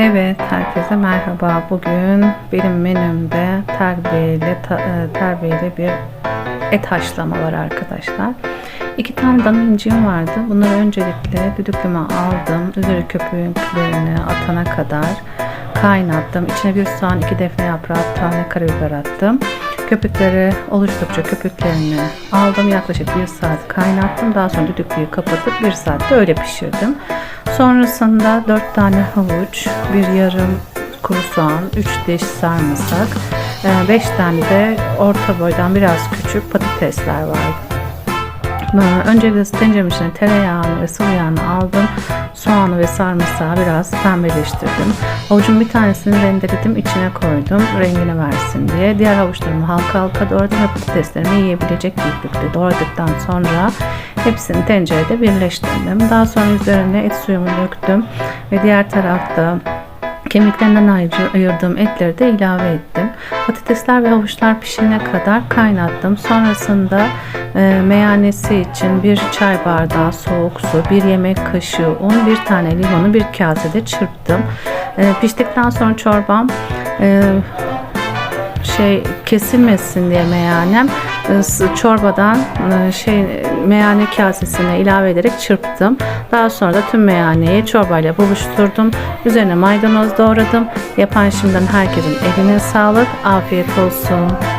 Evet, herkese merhaba. Bugün benim menümde terbiyeli, e, terbiyeli bir et haşlama var arkadaşlar. İki tane dana inciğim vardı. Bunları öncelikle düdüklüme aldım. Üzeri köpüklerini atana kadar kaynattım. İçine bir soğan, iki defne yaprağı, tane karabiber attım. Köpükleri oluştukça köpüklerini aldım. Yaklaşık bir saat kaynattım. Daha sonra düdüklüyü kapatıp bir saatte öyle pişirdim. Sonrasında 4 tane havuç, bir yarım kuru soğan, 3 diş sarımsak, 5 tane de orta boydan biraz küçük patatesler vardı. Ee, Öncelikle tenceremin içine tereyağını ve sıvı yağını aldım. Soğanı ve sarımsağı biraz pembeleştirdim. Havucun bir tanesini rendeledim, içine koydum rengini versin diye. Diğer havuçlarımı halka halka doğradım ve patateslerimi yiyebilecek büyüklükte doğradıktan sonra hepsini tencerede birleştirdim. Daha sonra üzerine et suyumu döktüm ve diğer tarafta Kemiklerinden ayırdığım etleri de ilave ettim. Patatesler ve havuçlar pişene kadar kaynattım. Sonrasında e, meyanesi için bir çay bardağı soğuk su, bir yemek kaşığı un, bir tane limonu bir kasede çırptım. E, piştikten sonra çorbam e, şey kesilmesin diye meyanem çorbadan e, şey meyane kasesine ilave ederek çırptım. Daha sonra da tüm meyaneyi çorbayla buluşturdum. Üzerine maydanoz doğradım. Yapan şimdiden herkesin eline sağlık. Afiyet olsun.